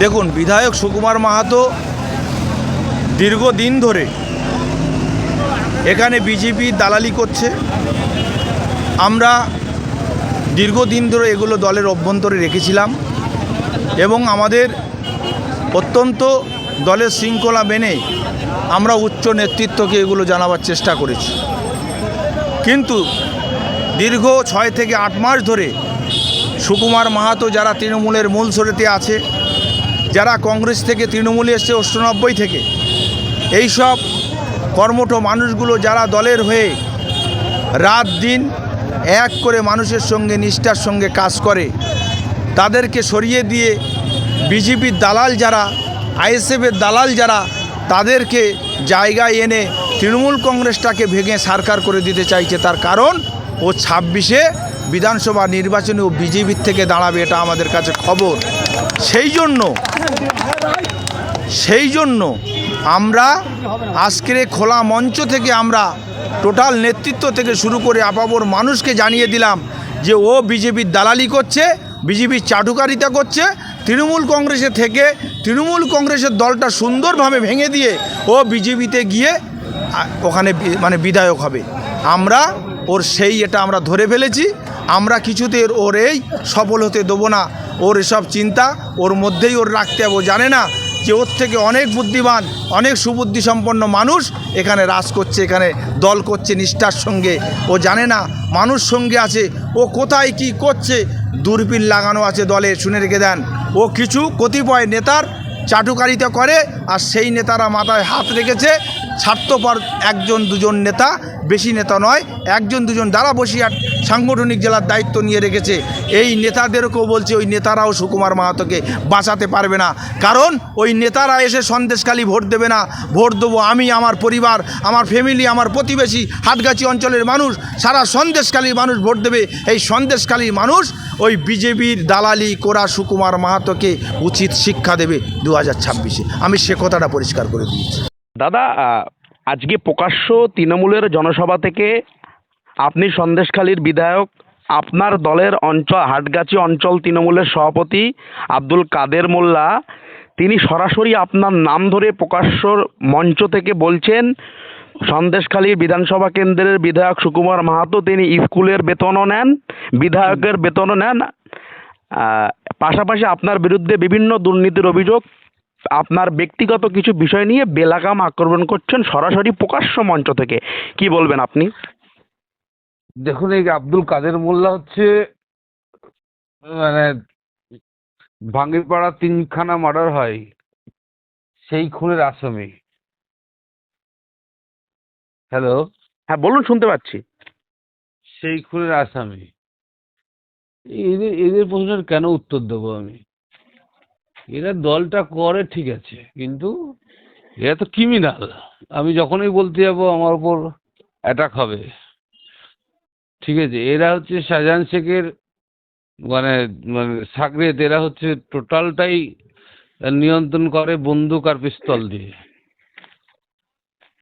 দেখুন, বিধায়ক সুকুমার মাহাতো দীর্ঘদিন ধরে এখানে বিজেপি দালালি করছে। আমরা দীর্ঘদিন ধরে এগুলো দলের অভ্যন্তরে রেখেছিলাম এবং আমাদের অত্যন্ত দলের শৃঙ্খলা মেনে আমরা উচ্চ নেতৃত্বকে এগুলো জানাবার চেষ্টা করেছি। কিন্তু দীর্ঘ ছয় থেকে আট মাস ধরে সুকুমার মাহাতো যারা তৃণমূলের মূল স্রোতে আছে, যারা কংগ্রেস থেকে তৃণমূলে এসছে অষ্টানব্বই থেকে এইসব কর্মঠ মানুষগুলো যারা দলের হয়ে রাত দিন এক করে মানুষের সঙ্গে, নিষ্ঠার সঙ্গে কাজ করে, তাদেরকে সরিয়ে দিয়ে বিজেপির দালাল যারা আইএসএফের দালাল যারা, তাদেরকে জায়গায় এনে তৃণমূল কংগ্রেসটাকে ভেঙে সারকার করে দিতে চাইছে। তার কারণ ও ছাব্বিশে বিধানসভা নির্বাচনে ও বিজেপির থেকে দাঁড়াবে, এটা আমাদের কাছে খবর। সেই জন্য সেই জন্য আমরা আজকের খোলা মঞ্চ থেকে আমরা টোটাল নেতৃত্ব থেকে শুরু করে আপাবর মানুষকে জানিয়ে দিলাম যে ও বিজেপির দালালি করছে বিজেপির চাটুকারিতা করছে, তৃণমূল কংগ্রেসে থেকে তৃণমূল কংগ্রেসের দলটা সুন্দরভাবে ভেঙে দিয়ে ও বিজেপিতে গিয়ে ওখানে মানে বিধায়ক হবে। আমরা ওর সেই এটা আমরা ধরে ফেলেছি। আমরা কিছুতে ওর এই সফল হতে দেবো না। ওর এসব চিন্তা ওর মধ্যেই ওর রাখতে হবে। জানে না যে ওর থেকে অনেক বুদ্ধিমান, অনেক সুবুদ্ধি সম্পন্ন মানুষ এখানে রাজ করছে, এখানে দল করছে নিষ্ঠার সঙ্গে। ও জানে না মানুষ সঙ্গে আছে, ও কোথায় কি করছে। দূরবীন লাগানো আছে দলে, শুনে রেখে দেন। ও কিছু কতিপয় নেতার চাটুকারিতা করে আর সেই নেতারা মাথায় হাত রেখেছে। স্বার্থপর একজন দুজন নেতা বেশি নেতা নয়, একজন দুজন যারা বসিরহাট সাংগঠনিক জেলার দায়িত্ব নিয়ে রেখেছে। এই নেতাদেরকেও বলছে, ওই নেতারাও সুকুমার মাহাতোকে বাঁচাতে পারবে না। কারণ ওই নেতারা এসে সন্দেশকালী ভোট দেবে না। ভোট দেবো আমি, আমার পরিবার, আমার ফ্যামিলি, আমার প্রতিবেশী, হাটগাছি অঞ্চলের মানুষ, সারা সন্দেশখালীর মানুষ ভোট দেবে। এই সন্দেশখালীর মানুষ ওই বিজেপির দালালি করা সুকুমার মাহাতোকে উচিত শিক্ষা দেবে দু হাজার আমি সে কথাটা পরিষ্কার করে দিয়েছি। দাদা আজকে প্রকাশ্য তৃণমূলের জনসভা থেকে আপনি সন্দেশখালীর বিধায়ক, আপনার দলের অঞ্চল, হাটগাছি অঞ্চল তৃণমূলের সভাপতি আব্দুল কাদের মোল্লা, তিনি সরাসরি আপনার নাম ধরে প্রকাশ্য মঞ্চ থেকে বলছেন, সন্দেশখালী বিধানসভা কেন্দ্রের বিধায়ক সুকুমার মাহাতো তিনি স্কুলের বেতনও নেন, বিধায়কের বেতনও নেন। পাশাপাশি আপনার বিরুদ্ধে বিভিন্ন দুর্নীতির অভিযোগ আপনার ব্যক্তিগত কিছু বিষয় নিয়ে বেলাগাম আক্রমণ করছেন সরাসরি প্রকাশ্য মঞ্চ থেকে। কি বলবেন আপনি? দেখুন এই আব্দুল কাদের মোল্লা হচ্ছে মানে ভাঙ্গিরপাড়া তিনখানা মার্ডার হয় সেই খুনের আসামি। হ্যালো? হ্যাঁ বলুন শুনতে পাচ্ছি। সেই খুনের আসামি। এদের এদের প্রশ্নের কেন উত্তর দেবো আমি? এরা দলটা করে, ঠিক আছে, কিন্তু এরা তো ক্রিমিনাল আমি যখনই বলতে যাব, আমার উপর অ্যাটাক হবে। ঠিক আছে, এরা হচ্ছে শাহজাহান শেখের মানে মানে সাকরেত এরা হচ্ছে টোটালটাই নিয়ন্ত্রণ করে বন্দুক আর পিস্তল দিয়ে।